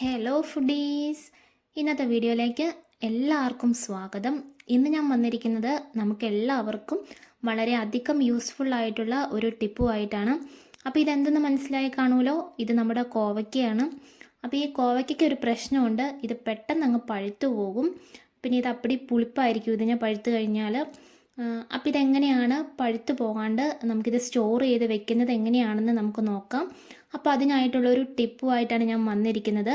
Hello foodies ഇന്നത്തെ വീഡിയോയിലേക്ക് എല്ലാവർക്കും സ്വാഗതം. ഇന്ന് ഞാൻ വന്നിരിക്കുന്നത് നമുക്ക് എല്ലാവർക്കും വളരെ അധികം യൂസ്ഫുൾ ആയിട്ടുള്ള ഒരു ടിപ്പുമായിട്ടാണ് അപ്പോൾ ഇതെന്തെന്ന് മനസ്സിലായി കാണുമല്ലോ? ഇത് നമ്മുടെ കോവയ്ക്കയാണ്. അപ്പോൾ ഈ കോവയ്ക്കൊക്കെ ഒരു പ്രശ്നമുണ്ട്. ഇത് പെട്ടെന്ന് അങ്ങ് പഴുത്തു പോകും. പിന്നെ ഇത് അപ്പടി പുളിപ്പായിരിക്കും. ഇതിനെ പഴുത്തു കഴിഞ്ഞാൽ അപ്പോൾ ഇതെങ്ങനെയാണ് പഴുത്തു പോകാണ്ട് നമുക്കിത് സ്റ്റോർ ചെയ്ത് വെക്കുന്നത് എങ്ങനെയാണെന്ന് നമുക്ക് നോക്കാം. അപ്പോൾ അതിനായിട്ടുള്ള ഒരു ടിപ്പുമായിട്ടാണ് ഞാൻ വന്നിരിക്കുന്നത്.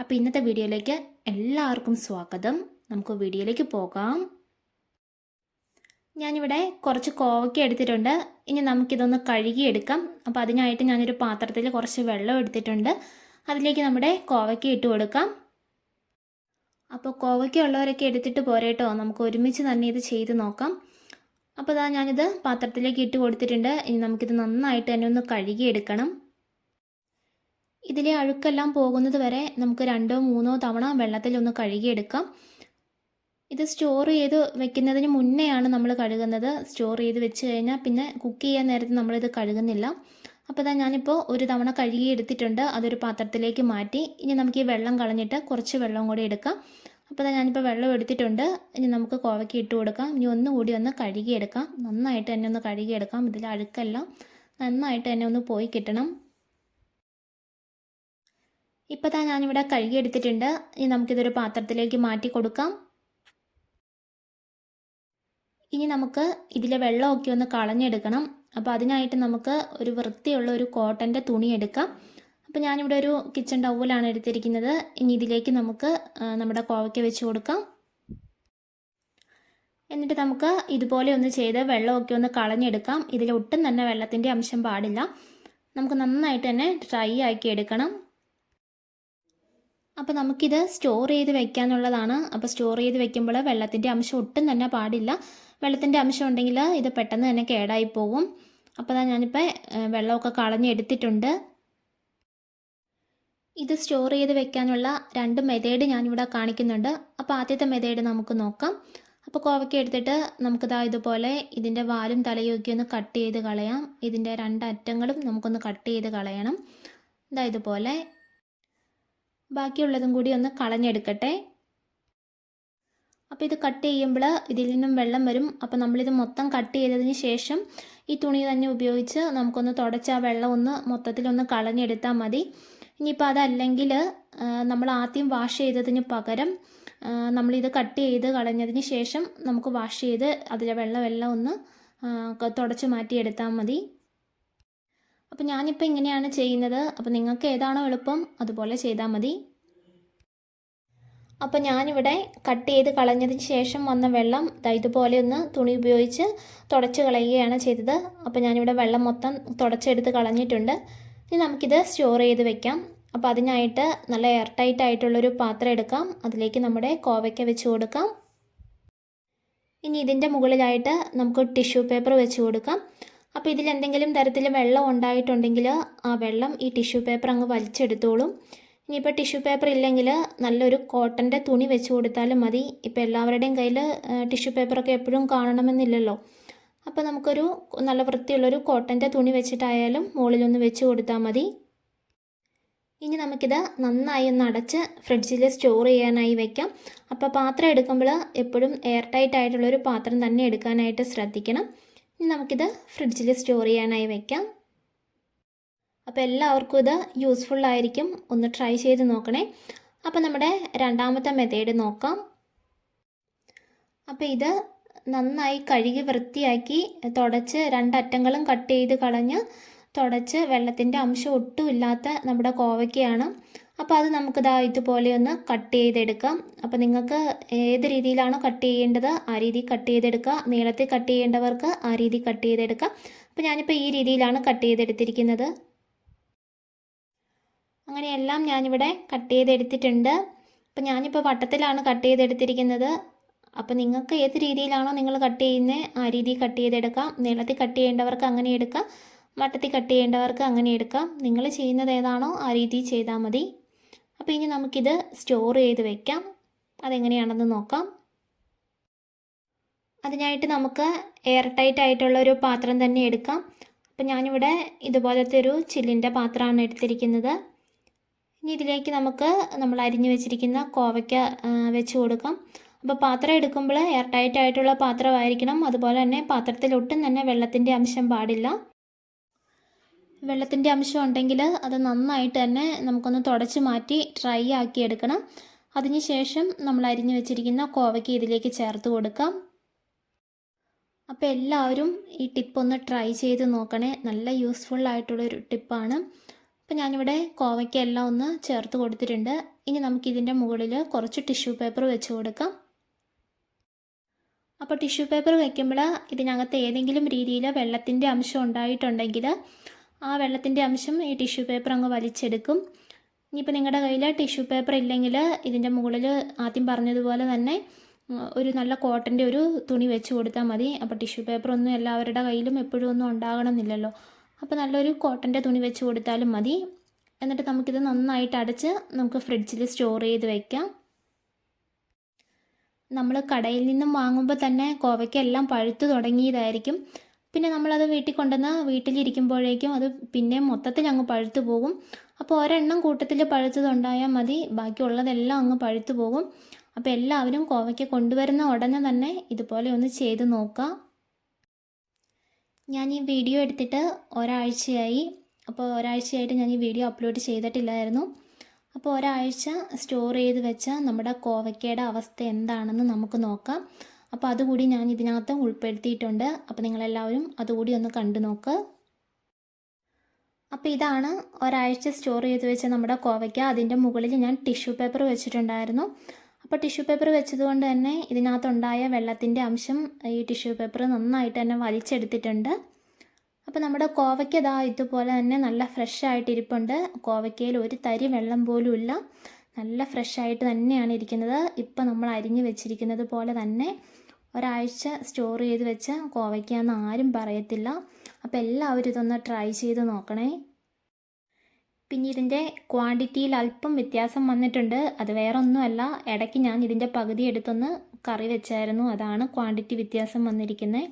അപ്പോൾ ഇന്നത്തെ വീഡിയോയിലേക്ക് എല്ലാവർക്കും സ്വാഗതം. നമുക്ക് വീഡിയോയിലേക്ക് പോകാം. ഞാനിവിടെ കുറച്ച് കോവയ്ക്ക എടുത്തിട്ടുണ്ട്. ഇനി നമുക്കിതൊന്ന് കഴുകിയെടുക്കാം. അപ്പോൾ അതിനായിട്ട് ഞാനൊരു പാത്രത്തിൽ കുറച്ച് വെള്ളം എടുത്തിട്ടുണ്ട്. അതിലേക്ക് നമ്മുടെ കോവയ്ക്ക ഇട്ട് കൊടുക്കാം. അപ്പോൾ കോവയ്ക്ക ഉള്ളവരൊക്കെ എടുത്തിട്ട് പോരേട്ടോ. നമുക്ക് ഒരുമിച്ച് തന്നെ ഇത് ചെയ്ത് നോക്കാം. അപ്പോൾ അതാ ഞാനിത് പാത്രത്തിലേക്ക് ഇട്ട് കൊടുത്തിട്ടുണ്ട്. ഇനി നമുക്കിത് നന്നായിട്ട് തന്നെ ഒന്ന് കഴുകിയെടുക്കണം ഇതിലെ അഴുക്കെല്ലാം പോകുന്നത് വരെ നമുക്ക് രണ്ടോ മൂന്നോ തവണ വെള്ളത്തിൽ ഒന്ന് കഴുകിയെടുക്കാം ഇത് സ്റ്റോർ ചെയ്ത് വെക്കുന്നതിന് മുന്നെയാണ് നമ്മൾ കഴുകുന്നത്. സ്റ്റോർ ചെയ്ത് വെച്ച് കഴിഞ്ഞാൽ പിന്നെ കുക്ക് ചെയ്യാൻ നേരത്ത് നമ്മളിത് കഴുകുന്നില്ല. അപ്പോൾ ഇതാ ഞാനിപ്പോൾ ഒരു തവണ കഴുകി എടുത്തിട്ടുണ്ട്. അതൊരു പാത്രത്തിലേക്ക് മാറ്റി. ഇനി നമുക്ക് ഈ വെള്ളം കളഞ്ഞിട്ട് കുറച്ച് വെള്ളം കൂടി എടുക്കാം. അപ്പോൾ ഞാനിപ്പോൾ വെള്ളം എടുത്തിട്ടുണ്ട്. ഇനി നമുക്ക് കോവയ്ക്ക് ഇട്ട് കൊടുക്കാം. ഇനി ഒന്നുകൂടി ഒന്ന് കഴുകിയെടുക്കാം. നന്നായിട്ട് തന്നെ ഒന്ന് കഴുകിയെടുക്കാം. ഇതിൽ അഴുക്കെല്ലാം നന്നായിട്ട് തന്നെ ഒന്ന് പോയി കിട്ടണം. ഇപ്പോൾ താ ഞാനിവിടെ കഴുകിയെടുത്തിട്ടുണ്ട്. ഇനി നമുക്കിതൊരു പാത്രത്തിലേക്ക് മാറ്റി കൊടുക്കാം. ഇനി നമുക്ക് ഇതിലെ വെള്ളമൊക്കെ ഒന്ന് കളഞ്ഞെടുക്കണം. അപ്പോൾ അതിനായിട്ട് നമുക്ക് ഒരു വൃത്തിയുള്ള ഒരു കോട്ടന്റെ തുണി എടുക്കാം. അപ്പോൾ ഞാനിവിടെ ഒരു കിച്ചൺ ടവലാണ് എടുത്തിരിക്കുന്നത്. ഇനി ഇതിലേക്ക് നമുക്ക് നമ്മുടെ കോവയ്ക്ക വെച്ച് കൊടുക്കാം. എന്നിട്ട് നമുക്ക് ഇതുപോലെ ഒന്ന് ചെയ്ത് വെള്ളമൊക്കെ ഒന്ന് കളഞ്ഞെടുക്കാം. ഇതിൽ ഒട്ടും തന്നെ വെള്ളത്തിന്റെ അംശം പാടില്ല. നമുക്ക് നന്നായിട്ട് തന്നെ ഡ്രൈ ആക്കി എടുക്കണം. അപ്പോൾ നമുക്കിത് സ്റ്റോർ ചെയ്ത് വെക്കാനുള്ളതാണ്. അപ്പോൾ സ്റ്റോർ ചെയ്ത് വെക്കുമ്പോൾ വെള്ളത്തിന്റെ അംശം ഒട്ടും തന്നെ പാടില്ല. വെള്ളത്തിന്റെ അംശം ഉണ്ടെങ്കിൽ ഇത് പെട്ടെന്ന് തന്നെ കേടായി പോകും അപ്പോൾ ഞാനിപ്പോൾ വെള്ളമൊക്കെ കളഞ്ഞെടുത്തിട്ടുണ്ട്. ഇത് സ്റ്റോർ ചെയ്ത് വെക്കാനുള്ള രണ്ട് മെതേഡ് ഞാനിവിടെ കാണിക്കുന്നുണ്ട്. അപ്പോൾ ആദ്യത്തെ മെതേഡ് നമുക്ക് നോക്കാം. അപ്പോൾ കോവയ്ക്ക് എടുത്തിട്ട് നമുക്കിതാ ഇതുപോലെ ഇതിന്റെ വാലും തലയും ഒക്കെ ഒന്ന് കട്ട് ചെയ്ത് കളയാം. ഇതിന്റെ രണ്ട് അറ്റങ്ങളും നമുക്കൊന്ന് കട്ട് ചെയ്ത് കളയണം. ഇതാ ഇതുപോലെ. ബാക്കിയുള്ളതും കൂടി ഒന്ന് കളഞ്ഞെടുക്കട്ടെ. അപ്പോൾ ഇത് കട്ട് ചെയ്യുമ്പോൾ ഇതിൽ നിന്നും വെള്ളം വരും. അപ്പോൾ നമ്മളിത് മൊത്തം കട്ട് ചെയ്തതിന് ശേഷം ഈ തുണി തന്നെ ഉപയോഗിച്ച് നമുക്കൊന്ന് തുടച്ച് ആ വെള്ളം ഒന്ന് മൊത്തത്തിലൊന്ന് കളഞ്ഞെടുത്താൽ മതി. ഇനിയിപ്പോൾ അതല്ലെങ്കിൽ നമ്മൾ ആദ്യം വാഷ് ചെയ്തതിന് പകരം നമ്മളിത് കട്ട് ചെയ്ത് കളഞ്ഞതിന് ശേഷം നമുക്ക് വാഷ് ചെയ്ത് അതിലെ വെള്ളമെല്ലാം ഒന്ന് തുടച്ച് മാറ്റിയെടുത്താൽ മതി. അപ്പോൾ ഞാനിപ്പോൾ ഇങ്ങനെയാണ് ചെയ്യുന്നത്. അപ്പോൾ നിങ്ങൾക്ക് ഏതാണോ എളുപ്പം അതുപോലെ ചെയ്താൽ മതി. അപ്പോൾ ഞാനിവിടെ കട്ട് ചെയ്ത് കളഞ്ഞതിന് ശേഷം വന്ന വെള്ളം ഇതുപോലെ ഒന്ന് തുണി ഉപയോഗിച്ച് തുടച്ച് കളയുകയാണ് ചെയ്തത്. അപ്പോൾ ഞാനിവിടെ വെള്ളം മൊത്തം തുടച്ചെടുത്ത് കളഞ്ഞിട്ടുണ്ട്. ഇനി നമുക്കിത് സ്റ്റോർ ചെയ്ത് വെക്കാം. അപ്പോൾ അതിനായിട്ട് നല്ല എയർ ടൈറ്റ് ആയിട്ടുള്ളൊരു പാത്രം എടുക്കാം. അതിലേക്ക് നമ്മുടെ കോവയ്ക്ക വെച്ച് കൊടുക്കാം. ഇനി ഇതിന്റെ മുകളിലായിട്ട് നമുക്ക് ടിഷ്യൂ പേപ്പർ വെച്ച് കൊടുക്കാം. അപ്പോൾ ഇതിൽ എന്തെങ്കിലും തരത്തിൽ വെള്ളം ഉണ്ടായിട്ടുണ്ടെങ്കിൽ ആ വെള്ളം ഈ ടിഷ്യൂ പേപ്പർ അങ്ങ് വലിച്ചെടുത്തോളും. ഇനിയിപ്പോൾ ടിഷ്യൂ പേപ്പർ ഇല്ലെങ്കിൽ നല്ലൊരു കോട്ടന്റെ തുണി വെച്ച് കൊടുത്താലും മതി. ഇപ്പോൾ എല്ലാവരുടെയും കയ്യിൽ ടിഷ്യൂ പേപ്പറൊക്കെ എപ്പോഴും കാണണമെന്നില്ലല്ലോ. അപ്പോൾ നമുക്കൊരു നല്ല വൃത്തിയുള്ളൊരു കോട്ടന്റെ തുണി വെച്ചിട്ടായാലും മുകളിലൊന്ന് വെച്ച് കൊടുത്താൽ മതി. ഇനി നമുക്കിത് നന്നായി ഒന്ന് അടച്ച് ഫ്രിഡ്ജിൽ സ്റ്റോർ ചെയ്യാനായി വെക്കാം. അപ്പോൾ പാത്രം എടുക്കുമ്പോൾ എപ്പോഴും എയർ ടൈറ്റ് ആയിട്ടുള്ളൊരു പാത്രം തന്നെ എടുക്കാനായിട്ട് ശ്രദ്ധിക്കണം. ഇനി നമുക്കിത് ഫ്രിഡ്ജിൽ സ്റ്റോർ ചെയ്യാനായി വെക്കാം. അപ്പോൾ എല്ലാവർക്കും ഇത് യൂസ്ഫുൾ ആയിരിക്കും. ഒന്ന് ട്രൈ ചെയ്ത് നോക്കണേ. അപ്പോൾ നമ്മുടെ രണ്ടാമത്തെ മെത്തേഡ് നോക്കാം. അപ്പോൾ ഇത് നന്നായി കഴുകി വൃത്തിയാക്കി തുടച്ച് രണ്ടറ്റങ്ങളും കട്ട് ചെയ്ത് കളഞ്ഞ് തുടച്ച് വെള്ളത്തിന്റെ അംശം ഒട്ടുമില്ലാത്ത നമ്മുടെ കോവയ്ക്കയാണ്. അപ്പോൾ അത് നമുക്ക് നമുക്കിതാ ഇതുപോലെ ഒന്ന് കട്ട് ചെയ്തെടുക്കാം. അപ്പോൾ നിങ്ങൾക്ക് ഏത് രീതിയിലാണോ കട്ട് ചെയ്യേണ്ടത് ആ രീതി കട്ട് ചെയ്തെടുക്കുക. നീളത്തിൽ കട്ട് ചെയ്യേണ്ടവർക്ക് ആ രീതി കട്ട് ചെയ്തെടുക്കാം. അപ്പോൾ ഞാനിപ്പോൾ ഈ രീതിയിലാണ് കട്ട് ചെയ്തെടുത്തിരിക്കുന്നത്. അങ്ങനെയെല്ലാം ഞാനിവിടെ കട്ട് ചെയ്തെടുത്തിട്ടുണ്ട്. അപ്പോൾ ഞാനിപ്പോൾ വട്ടത്തിലാണ് കട്ട് ചെയ്തെടുത്തിരിക്കുന്നത്. അപ്പോൾ നിങ്ങൾക്ക് ഏത് രീതിയിലാണോ നിങ്ങൾ കട്ട് ചെയ്യുന്നത് ആ രീതിയിൽ കട്ട് ചെയ്തെടുക്കാം. നീളത്തിൽ കട്ട് ചെയ്യേണ്ടവർക്ക് അങ്ങനെ എടുക്കാം. വട്ടത്തിൽ കട്ട് ചെയ്യേണ്ടവർക്ക് അങ്ങനെ എടുക്കാം. നിങ്ങൾ ചെയ്യുന്നത് ഏതാണോ ആ രീതിയിൽ ചെയ്താൽ മതി. അപ്പോൾ ഇനി നമുക്കിത് സ്റ്റോർ ചെയ്ത് വെക്കാം. അതെങ്ങനെയാണെന്ന് നോക്കാം. അതിനായിട്ട് നമുക്ക് എയർ ടൈറ്റ് ആയിട്ടുള്ള ഒരു പാത്രം തന്നെ എടുക്കാം. അപ്പം ഞാനിവിടെ ഇതുപോലത്തെ ഒരു ചില്ലിന്റെ പാത്രമാണ് എടുത്തിരിക്കുന്നത്. ഇനി ഇതിലേക്ക് നമുക്ക് നമ്മൾ അരിഞ്ഞു വെച്ചിരിക്കുന്ന കോവയ്ക്ക വെച്ച് കൊടുക്കാം. അപ്പോൾ പാത്രം എടുക്കുമ്പോൾ എയർ ടൈറ്റ് ആയിട്ടുള്ള പാത്രമായിരിക്കണം. അതുപോലെ തന്നെ പാത്രത്തിൽ ഒട്ടും തന്നെ വെള്ളത്തിന്റെ അംശം പാടില്ല. വെള്ളത്തിന്റെ അംശം ഉണ്ടെങ്കിൽ അത് നന്നായിട്ട് തന്നെ നമുക്കൊന്ന് തുടച്ച് മാറ്റി ഡ്രൈ ആക്കി എടുക്കണം. അതിനുശേഷം നമ്മൾ അരിഞ്ഞു വെച്ചിരിക്കുന്ന കോവയ്ക്ക് ഇതിലേക്ക് ചേർത്ത് കൊടുക്കാം. അപ്പോൾ എല്ലാവരും ഈ ടിപ്പ് ഒന്ന് ട്രൈ ചെയ്ത് നോക്കണേ. നല്ല യൂസ്ഫുൾ ആയിട്ടുള്ളൊരു ടിപ്പാണ് അപ്പോൾ ഞാനിവിടെ കോവയ്ക്കെല്ലാം ഒന്ന് ചേർത്ത് കൊടുത്തിട്ടുണ്ട്. ഇനി നമുക്കിതിന്റെ മുകളിൽ കുറച്ച് ടിഷ്യൂ പേപ്പർ വെച്ച് കൊടുക്കാം. അപ്പോൾ ടിഷ്യൂ പേപ്പർ വെക്കുമ്പോൾ ഇതിനകത്ത് ഏതെങ്കിലും രീതിയിൽ വെള്ളത്തിന്റെ അംശം ഉണ്ടായിട്ടുണ്ടെങ്കിൽ ആ വെള്ളത്തിന്റെ അംശം ഈ ടിഷ്യൂ പേപ്പർ അങ്ങ് വലിച്ചെടുക്കും. ഇനിയിപ്പോൾ നിങ്ങളുടെ കയ്യിൽ ടിഷ്യൂ പേപ്പർ ഇല്ലെങ്കിൽ ഇതിന്റെ മുകളിൽ ആദ്യം പറഞ്ഞതുപോലെ തന്നെ ഒരു നല്ല കോട്ടന്റെ ഒരു തുണി വെച്ച് കൊടുത്താൽ മതി. അപ്പോൾ ടിഷ്യൂ പേപ്പർ ഒന്നും എല്ലാവരുടെ കയ്യിലും എപ്പോഴും ഒന്നും ഉണ്ടാകണമെന്നില്ലല്ലോ അപ്പോൾ നല്ലൊരു കോട്ടന്റെ തുണി വെച്ച് കൊടുത്താലും മതി. എന്നിട്ട് നമുക്കിത് നന്നായിട്ട് അടച്ച് നമുക്ക് ഫ്രിഡ്ജിൽ സ്റ്റോർ ചെയ്ത് വെക്കാം. നമ്മൾ കടയിൽ നിന്നും വാങ്ങുമ്പോൾ തന്നെ കോവയ്ക്കെല്ലാം പഴുത്തു തുടങ്ങിയതായിരിക്കും. പിന്നെ നമ്മളത് വീട്ടിൽ കൊണ്ടുവന്ന് വീട്ടിലിരിക്കുമ്പോഴേക്കും അത് പിന്നെ മൊത്തത്തിൽ അങ്ങ് പഴുത്തു പോകും. അപ്പോൾ ഒരെണ്ണം കൂട്ടത്തിൽ പഴുത്തതുണ്ടായാൽ മതി. ബാക്കിയുള്ളതെല്ലാം അങ്ങ് പഴുത്തു പോകും. അപ്പോൾ എല്ലാവരും കോവയ്ക്ക് കൊണ്ടുവരുന്ന ഉടനെ തന്നെ ഇതുപോലെ ഒന്ന് ചെയ്ത് നോക്കുക. ഞാൻ ഈ വീഡിയോ എടുത്തിട്ട് ഒരാഴ്ചയായി. അപ്പോൾ ഒരാഴ്ചയായിട്ട് ഞാൻ ഈ വീഡിയോ അപ്ലോഡ് ചെയ്തിട്ടില്ലായിരുന്നു. അപ്പോൾ ഒരാഴ്ച സ്റ്റോർ ചെയ്ത് വെച്ചാൽ നമ്മുടെ കോവയ്ക്കയുടെ അവസ്ഥ എന്താണെന്ന് നമുക്ക് നോക്കാം. അപ്പോൾ അതുകൂടി ഞാൻ ഇതിനകത്ത് ഉൾപ്പെടുത്തിയിട്ടുണ്ട്. അപ്പോൾ നിങ്ങളെല്ലാവരും അതുകൂടി ഒന്ന് കണ്ടു നോക്ക്. അപ്പോൾ ഇതാണ് ഒരാഴ്ച സ്റ്റോർ ചെയ്ത് വെച്ച നമ്മുടെ കോവയ്ക്ക. അതിന്റെ മുകളിൽ ഞാൻ ടിഷ്യൂ പേപ്പർ വെച്ചിട്ടുണ്ടായിരുന്നു. അപ്പോൾ ടിഷ്യൂ പേപ്പർ വെച്ചതുകൊണ്ട് തന്നെ ഇതിനകത്തുണ്ടായ വെള്ളത്തിന്റെ അംശം ഈ ടിഷ്യൂ പേപ്പർ നന്നായിട്ട് തന്നെ വലിച്ചെടുത്തിട്ടുണ്ട്. അപ്പോൾ നമ്മുടെ കോവയ്ക്ക ഇതാ ഇതുപോലെ തന്നെ നല്ല ഫ്രഷ് ആയിട്ട് ഇരിപ്പുണ്ട് കോവയ്ക്കയിൽ ഒരു തരി വെള്ളം പോലും ഇല്ല. നല്ല ഫ്രഷ് ആയിട്ട് തന്നെയാണ് ഇരിക്കുന്നത്. ഇപ്പം നമ്മൾ അരിഞ്ഞ് വെച്ചിരിക്കുന്നത് പോലെ തന്നെ ഒരാഴ്ച സ്റ്റോർ ചെയ്ത് വെച്ച കോവയ്ക്കാന്ന് ആരും പറയത്തില്ല. അപ്പോൾ എല്ലാവരും ഇതൊന്ന് ട്രൈ ചെയ്ത് നോക്കണേ. പിന്നെ ഇതിന്റെ ക്വാണ്ടിറ്റിയിൽ അല്പം വ്യത്യാസം വന്നിട്ടുണ്ട്. അത് വേറെ ഒന്നുമല്ല ഇടയ്ക്ക് ഞാൻ ഇതിന്റെ പകുതി എടുത്തൊന്ന് കറി വെച്ചായിരുന്നു. അതാണ് ക്വാണ്ടിറ്റി വ്യത്യാസം വന്നിരിക്കുന്നത്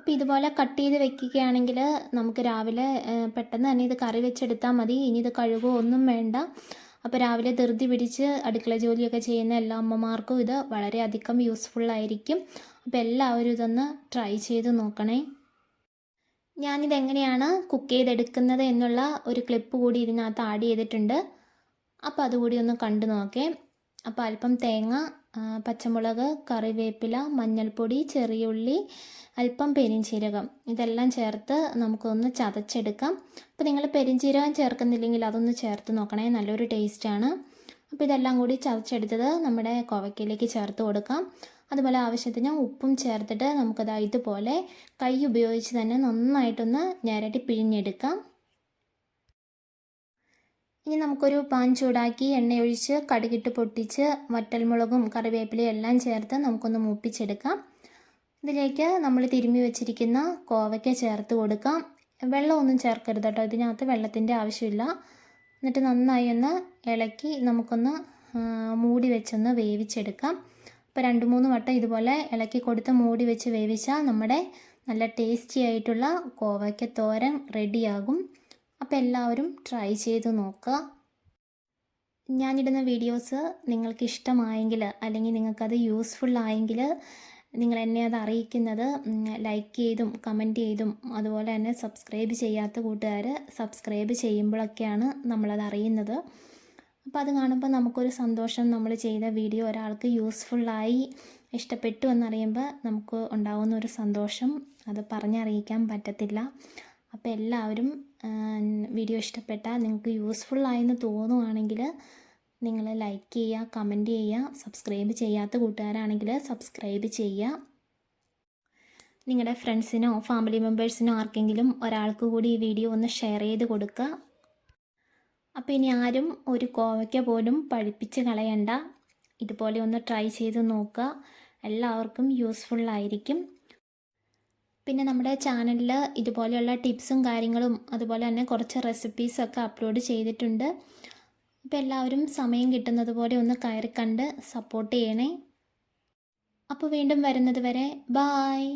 അപ്പോൾ ഇതുപോലെ കട്ട് ചെയ്ത് വെക്കുകയാണെങ്കിൽ നമുക്ക് രാവിലെ പെട്ടെന്ന് തന്നെ ഇത് കറി വെച്ചെടുത്താൽ മതി. ഇനി ഇത് കഴുകുകയോ ഒന്നും വേണ്ട. അപ്പോൾ രാവിലെ ധൃതി പിടിച്ച് അടുക്കള ജോലിയൊക്കെ ചെയ്യുന്ന എല്ലാ അമ്മമാർക്കും ഇത് വളരെയധികം യൂസ്ഫുൾ ആയിരിക്കും. അപ്പോൾ എല്ലാവരും ഇതൊന്ന് ട്രൈ ചെയ്ത് നോക്കണേ. ഞാനിത് എങ്ങനെയാണ് കുക്ക് ചെയ്തെടുക്കുന്നത് എന്നുള്ള ഒരു ക്ലിപ്പ് കൂടി ഇതിനകത്ത് ആഡ് ചെയ്തിട്ടുണ്ട്. അപ്പോൾ അതുകൂടി ഒന്ന് കണ്ടു നോക്കേ. അപ്പോൾ അല്പം തേങ്ങ പച്ചമുളക് കറിവേപ്പില മഞ്ഞൾപ്പൊടി ചെറിയ ഉള്ളി അല്പം പെരിഞ്ചീരകം. ഇതെല്ലാം ചേർത്ത് നമുക്കൊന്ന് ചതച്ചെടുക്കാം. അപ്പോൾ നിങ്ങൾ പെരിഞ്ചീരകം ചേർക്കുന്നില്ലെങ്കിൽ അതൊന്ന് ചേർത്ത് നോക്കണേ. നല്ലൊരു ടേസ്റ്റാണ്. അപ്പോൾ ഇതെല്ലാം കൂടി ചതച്ചെടുത്തത് നമ്മുടെ കോവയ്ക്കയിലേക്ക് ചേർത്ത് കൊടുക്കാം. അതുപോലെ ആവശ്യത്തിന് ഉപ്പും ചേർത്തിട്ട് നമുക്കത് ഇതുപോലെ കൈ ഉപയോഗിച്ച് തന്നെ നന്നായിട്ടൊന്ന് ഞരട്ടി പിഴിഞ്ഞെടുക്കാം. ഇനി നമുക്കൊരു പാൻ ചൂടാക്കി എണ്ണയൊഴിച്ച് കടുകിട്ട് പൊട്ടിച്ച് വറ്റൽമുളകും കറിവേപ്പിലയും എല്ലാം ചേർത്ത് നമുക്കൊന്ന് മൂപ്പിച്ചെടുക്കാം. ഇതിലേക്ക് നമ്മൾ തിരുമ്മി വെച്ചിരിക്കുന്ന കോവയ്ക്ക ചേർത്ത് കൊടുക്കാം. വെള്ളമൊന്നും ചേർക്കരുത് കേട്ടോ. ഇതിനകത്ത് വെള്ളത്തിന്റെ ആവശ്യമില്ല. എന്നിട്ട് നന്നായി ഒന്ന് ഇളക്കി നമുക്കൊന്ന് മൂടി വെച്ചൊന്ന് വേവിച്ചെടുക്കാം. അപ്പോൾ രണ്ട് മൂന്ന് വട്ടം ഇതുപോലെ ഇളക്കി കൊടുത്ത് മൂടി വെച്ച് വേവിച്ചാൽ നമ്മുടെ നല്ല ടേസ്റ്റി ആയിട്ടുള്ള കോവയ്ക്ക തോരൻ റെഡിയാകും. അപ്പോൾ എല്ലാവരും ട്രൈ ചെയ്ത് നോക്കുക. ഞാനിടുന്ന വീഡിയോസ് നിങ്ങൾക്ക് ഇഷ്ടമായെങ്കിൽ അല്ലെങ്കിൽ നിങ്ങൾക്കത് യൂസ്ഫുൾ ആയെങ്കിൽ നിങ്ങൾ എന്നെ അത് അറിയിക്കുന്നത് ലൈക്ക് ചെയ്തും കമന്റ് ചെയ്തും അതുപോലെ തന്നെ സബ്സ്ക്രൈബ് ചെയ്യാത്ത കൂട്ടുകാർ സബ്സ്ക്രൈബ് ചെയ്യുമ്പോഴൊക്കെയാണ് നമ്മളത് അറിയുന്നത്. അപ്പോൾ അത് കാണുമ്പോൾ നമുക്കൊരു സന്തോഷം നമ്മൾ ചെയ്ത വീഡിയോ ഒരാൾക്ക് യൂസ്ഫുള്ളായി ഇഷ്ടപ്പെട്ടു എന്നറിയുമ്പോൾ നമുക്ക് ഉണ്ടാകുന്ന ഒരു സന്തോഷം. അത് പറഞ്ഞറിയിക്കാൻ പറ്റത്തില്ല. അപ്പോൾ എല്ലാവരും വീഡിയോ ഇഷ്ടപ്പെട്ടാൽ നിങ്ങൾക്ക് യൂസ്ഫുൾ ആയെന്ന് തോന്നുവാണെങ്കിൽ നിങ്ങൾ ലൈക്ക് ചെയ്യുക കമന്റ് ചെയ്യുക സബ്സ്ക്രൈബ് ചെയ്യാത്ത കൂട്ടുകാരാണെങ്കിൽ സബ്സ്ക്രൈബ് ചെയ്യുക. നിങ്ങളുടെ ഫ്രണ്ട്സിനോ ഫാമിലി മെമ്പേഴ്സിനോ ആർക്കെങ്കിലും ഒരാൾക്ക് കൂടി ഈ വീഡിയോ ഒന്ന് ഷെയർ ചെയ്ത് കൊടുക്കുക. അപ്പോൾ ഇനി ആരും ഒരു കോവയ്ക്ക പോലും പഴിപ്പിച്ച് കളയണ്ട. ഇതുപോലെ ഒന്ന് ട്രൈ ചെയ്ത് നോക്കുക. എല്ലാവർക്കും യൂസ്ഫുള്ളായിരിക്കും പിന്നെ നമ്മുടെ ചാനലിൽ ഇതുപോലെയുള്ള ടിപ്സും കാര്യങ്ങളും അതുപോലെ തന്നെ കുറച്ച് റെസിപ്പീസൊക്കെ അപ്ലോഡ് ചെയ്തിട്ടുണ്ട്. അപ്പോൾ എല്ലാവരും സമയം കിട്ടുന്നത് പോലെ ഒന്ന് കയറി കണ്ട് സപ്പോർട്ട് ചെയ്യണേ. അപ്പോൾ വീണ്ടും വരുന്നത് വരെ ബായ്